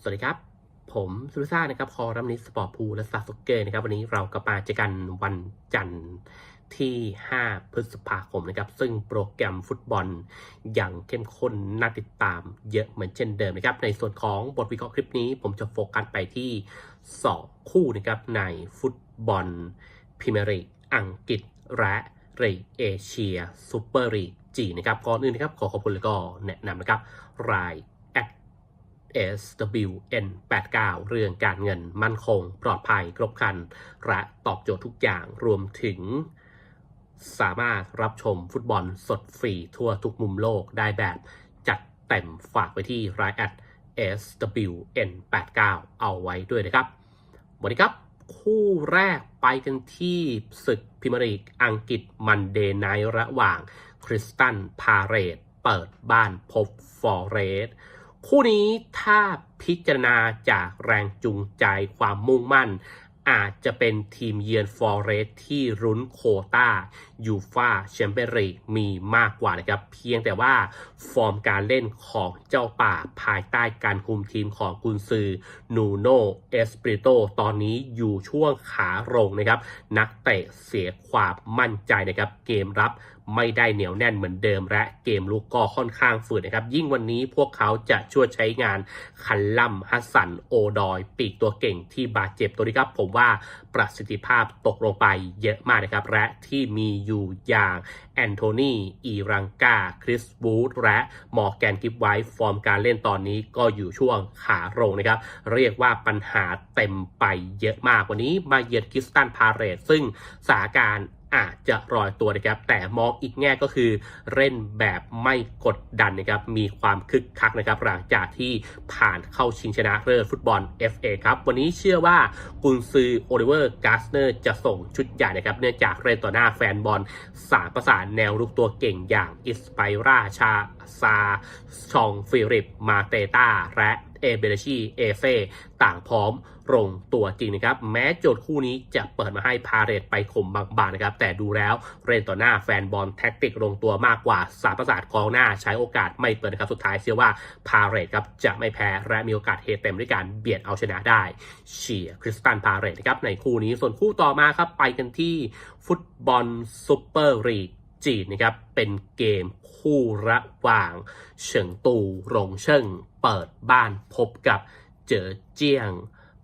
สวัสดีครับ ผมสุรซ่านะครับคอรัมนิสสปอร์ตพูลและสาสกเกอร์นะครับ วันนี้เรากลับมาเจอกันวันจันทร์ที่ 5 พฤษภาคมนะครับ ซึ่งโปรแกรมฟุตบอลอย่างเข้มข้นน่าติดตามเยอะเหมือนเช่นเดิมนะครับ ในส่วนของบทวิเคราะห์คลิปนี้ ผมจะโฟกัสไปที่ 2 คู่นะครับในฟุตบอลพรีเมียร์ลีกอังกฤษและลีกเอเชียซูเปอร์ลีกจีนะครับก่อนอื่นนะครับขอขอบคุณแล้วก็แนะนำนะครับราย SWN89 เรื่องการเงินมั่นคง ปลอดภัยครบครัน และตอบโจทย์ทุกอย่างรวมถึง สามารถรับชมฟุตบอลสดฟรีทั่วทุกมุมโลกได้แบบจัดเต็มฝากไปที่ราย SWN89 เอาไว้ด้วยนะครับ วันนี้ครับ คู่แรกไปกันที่ศึกพรีเมียร์ลีกอังกฤษมันเดย์ไนระหว่างคริสตันพาเรตเปิดบ้านพบฟอร์เรส คู่นี้ถ้าพิจารณาจากแรงจูงใจความมุ่งมั่น อาจจะเป็นทีมเยือนฟอร์เรสที่รุ้นโคตายูฟาแชมเปี้ยนลีกมีมากกว่านะครับ เพียงแต่ว่าฟอร์มการเล่นของเจ้าป่าภายใต้การคุมทีมของกุนซือนูโนเอสปริโตตอนนี้อยู่ช่วงขาลงนะครับ นักเตะเสียความมั่นใจนะครับ เกมรับ ไม่ได้เหนียวแน่นเหมือนเดิม และเกมลุกก็ค่อนข้างฝืดนะครับ ยิ่งวันนี้พวกเขาจะช่วยใช้งานคันลัมฮัสสันโอดอย ปีกตัวเก่งที่บาดเจ็บตัวนี้ครับผมว่าประสิทธิภาพตกลงไปเยอะมากนะครับ และที่มีอยู่อย่างแอนโทนีอีรังกา คริสบูธและมอร์แกนกิฟไวท์ฟอร์มการเล่นตอนนี้ก็อยู่ช่วงขาลงนะครับ เรียกว่าปัญหาเต็มไปเยอะมากวันนี้มาเยือนคิสตันพาเรตซึ่งสาการ อาจจะรอยตัวนะครับ แต่มองอีกแง่ก็คือเล่นแบบไม่กดดันนะครับ มีความคึกคักนะครับ หลังจากที่ผ่านเข้าชิงชนะเลิศฟุตบอล FA ครับ วันนี้เชื่อว่ากุนซือโอลิเวอร์กาสเนอร์จะส่งชุดใหญ่นะครับ เนื่องจากเล่นต่อหน้าแฟนบอลสามประสานแนวรุกตัวเก่งอย่างอิสไปราชาซาชองฟิริปมาเตตาและ เอเบเรชีเอเฟต่างพร้อมลงตัวจริงนะครับ แม้โจทย์คู่นี้จะเปิดมาให้พาเรตไปข่มบางๆนะครับ แต่ดูแล้วเล่นต่อหน้าแฟนบอลแท็กติกลงตัวมากกว่าสามประสาทกองหน้าใช้โอกาสไม่เปิดนะครับ สุดท้ายเชื่อว่าพาเรตครับจะไม่แพ้และมีโอกาสเฮเต็มด้วยการเบียดเอาชนะได้ เชียร์คริสตันพาเรตนะครับในคู่นี้ส่วนคู่ต่อมาครับไปกันที่ฟุตบอลซูเปอร์ลีก จีนนะครับ เป็นเกมคู่ระหว่างเฉิงตูหรงเชิงเปิดบ้านพบกับเจอเจียง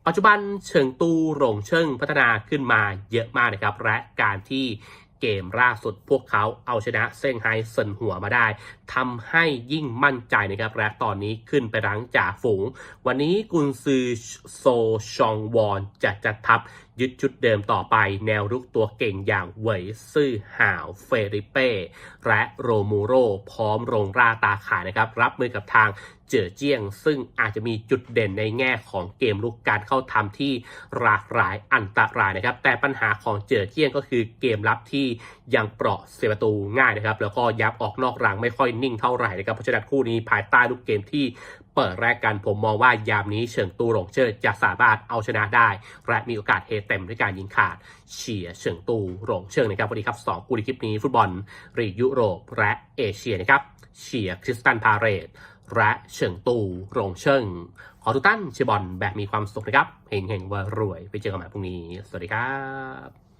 ปัจจุบันเฉิงตูหรงเชิงพัฒนาขึ้นมาเยอะมากนะครับ และการที่เกมล่าสุดพวกเขาเอาชนะเซี่ยงไฮ้เซินหัวมาได้ทำให้ยิ่งมั่นใจนะครับ และตอนนี้ขึ้นไปรั้งจ่าฝูง วันนี้กุนซือโซชองวอนจะจัดทัพยึดจุดเดิมต่อไปแนวรุกตัวเก่งอย่างเหวยซื่อหาวเฟริเป้และโรมูโรพร้อมลงราตาขายนะครับ รับมือกับทางเจ๋อเจี้ยง ซึ่งอาจจะมีจุดเด่นในแง่ของเกมลุกการเข้าทำที่หลากหลายอันตรายนะครับ แต่ปัญหาของเจ๋อเจี้ยงก็คือเกมรับที่ยังเปราะเสียประตูง่ายนะครับ แล้วก็ยับออกนอกรังไม่ค่อยนิ่งเท่าไหร่นะครับเพราะฉะนั้นคู่นี้ภายใต้ลูกเกมที่เปิดแรกกันผมมองว่ายามนี้เฉิงตูหลงเชิดจะสามารถเอาชนะได้ และมีโอกาสเฮเต็มด้วยการยิงขาด เฉียเฉิงตูหลงเชิงนะครับวันนี้ครับสองคู่ในคลิปนี้ฟุตบอลรียุโรปและเอเชียนะครับเฉียคริสตันพาเรตและเฉิงตูหลงเชิง ขอทุกท่านเชียร์บอลแบบมีความสุขนะครับเฮงเฮงว่ารวยไปเจอกันใหม่พรุ่งนี้ สวัสดีครับ